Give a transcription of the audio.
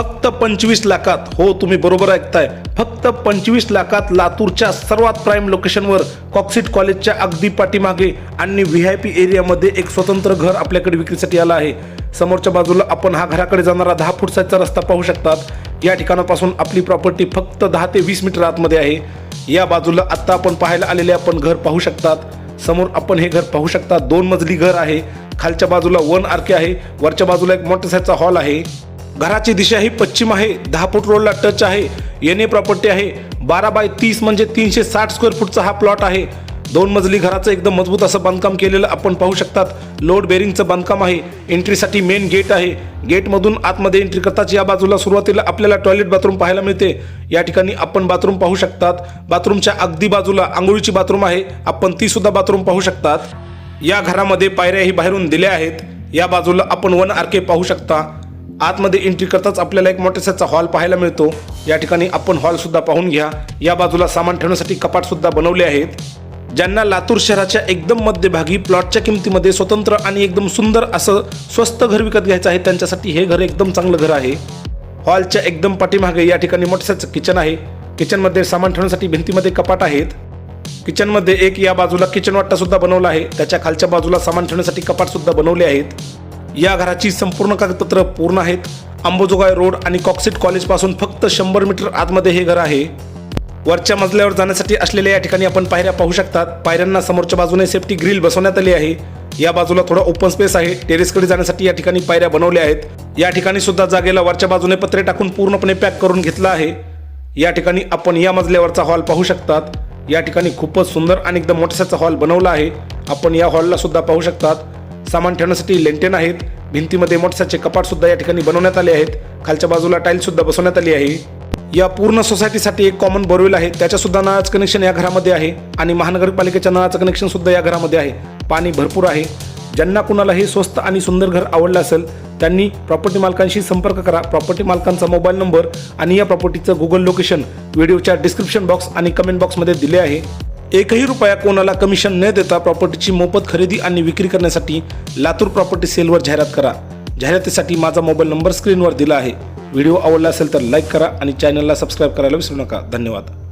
फक्त पंचवीस लाखात. हो तुम्ही बरोबर ऐकताय. फक्त पंचवीस लाखात लातूरच्या सर्वात प्राईम लोकेशनवर कॉक्सिट कॉलेजच्या अगदी पाठीमागे आणि व्ही आय पी एरियामध्ये एक स्वतंत्र घर आपल्याकडे विक्रीसाठी आलं आहे. समोरच्या बाजूला आपण हा घराकडे जाणारा दहा फूट साईजचा रस्ता पाहू शकतात. या ठिकाणापासून आपली प्रॉपर्टी फक्त दहा ते वीस मीटर आतमध्ये आहे. या बाजूला आत्ता आपण पाहायला आलेले आपण घर पाहू शकतात. समोर आपण हे घर पाहू शकता. दोन मजली घर आहे. खालच्या बाजूला वन आरके आहे. वरच्या बाजूला एक मोठ्या साईजचा हॉल आहे. घराची दिशा ही पश्चिम आहे दहा फूट रोडला टच आहे येणे प्रॉपर्टी आहे. बारा बाय तीस म्हणजे तीनशे साठ स्क्वेअर फूटचा हा प्लॉट आहे. दोन मजली घराचं एकदम मजबूत असं बांधकाम केलेलं आपण पाहू शकतात. लोड बेरिंगचं बांधकाम आहे. एंट्रीसाठी मेन गेट आहे. गेटमधून आतमध्ये एंट्री करताच या बाजूला सुरुवातीला आपल्याला टॉयलेट बाथरूम पाहायला मिळते. या ठिकाणी आपण बाथरूम पाहू शकतात. बाथरूमच्या अगदी बाजूला आंघोळीची बाथरूम आहे. आपण ती सुद्धा बाथरूम पाहू शकतात. या घरामध्ये पायऱ्याही बाहेरून दिल्या आहेत. या बाजूला आपण वन आरके पाहू शकता. आतमध्ये एंट्री करताच आपल्याला एक मोठ्यासाचा हॉल पाहायला मिळतो. या ठिकाणी आपण हॉलसुद्धा पाहून घ्या. या बाजूला सामान ठेवण्यासाठी कपाटसुद्धा बनवले आहेत. ज्यांना लातूर शहराच्या एकदम मध्यभागी प्लॉटच्या किमतीमध्ये स्वतंत्र आणि एकदम सुंदर असं स्वस्त घर विकत घ्यायचं आहे त्यांच्यासाठी हे घर एकदम चांगलं घर आहे. हॉलच्या एकदम पाठीमागे या ठिकाणी मोठं किचन आहे. किचनमध्ये सामान ठेवण्यासाठी भिंतीमध्ये कपाट आहेत. किचनमध्ये एक या बाजूला किचन वाट्टासुद्धा बनवला आहे. त्याच्या खालच्या बाजूला सामान ठेवण्यासाठी कपाटसुद्धा बनवले आहेत. या घराची संपूर्ण कागदपत्र पूर्ण आहेत. अंबोजोगाई रोड आणि कॉक्सिट कॉलेजपासून फक्त शंभर मीटर आतमध्ये हे घर आहे. वरच्या मजल्यावर जाण्यासाठी असलेल्या या ठिकाणी आपण पायऱ्या पाहू शकतात. पायऱ्यांना समोरच्या बाजूने सेफ्टी ग्रिल बसवण्यात आली आहे. या बाजूला थोडा ओपन स्पेस आहे. टेरेसकडे जाण्यासाठी या ठिकाणी पायऱ्या बनवल्या आहेत. या ठिकाणी सुद्धा जागेला वरच्या बाजूने पत्रे टाकून पूर्णपणे पॅक करून घेतला आहे. या ठिकाणी आपण या मजल्यावरचा हॉल पाहू शकतात. या ठिकाणी खूपच सुंदर आणि एकदम मोठ्याचा हॉल बनवला आहे. आपण या हॉलला सुद्धा पाहू शकतात. सामान ठेवण्यासाठी लेंटेन आहेत. भिंतीमध्ये मोठसाचे कपाट सुद्धा या ठिकाणी बनवण्यात आले आहेत. खालच्या बाजूला टाईल सुद्धा बसवण्यात आली आहे. या पूर्ण सोसायटीसाठी एक कॉमन बोरवेल आहे. त्याच्या सुद्धा नळाचं कनेक्शन या घरामध्ये आहे. आणि महानगरपालिकेच्या नळाचं कनेक्शन सुद्धा या घरामध्ये आहे. पाणी भरपूर आहे. ज्यांना कुणाला हे स्वस्त आणि सुंदर घर आवडलं असेल त्यांनी प्रॉपर्टी मालकांशी संपर्क करा. प्रॉपर्टी मालकांचा मोबाईल नंबर आणि या प्रॉपर्टीचं गुगल लोकेशन व्हिडिओच्या डिस्क्रिप्शन बॉक्स आणि कमेंट बॉक्समध्ये दिले आहे. एकही रुपया कोणाला कमिशन न देता प्रॉपर्टीची मोफत खरेदी आणि विक्री करण्यासाठी लातूर प्रॉपर्टी सेलवर जाहिरात करा. जाहिरातीसाठी माझा मोबाईल नंबर स्क्रीनवर दिला आहे. व्हिडिओ आवडला असेल तर लाईक करा आणि चॅनलला सबस्क्राईब करायला विसरू नका. धन्यवाद.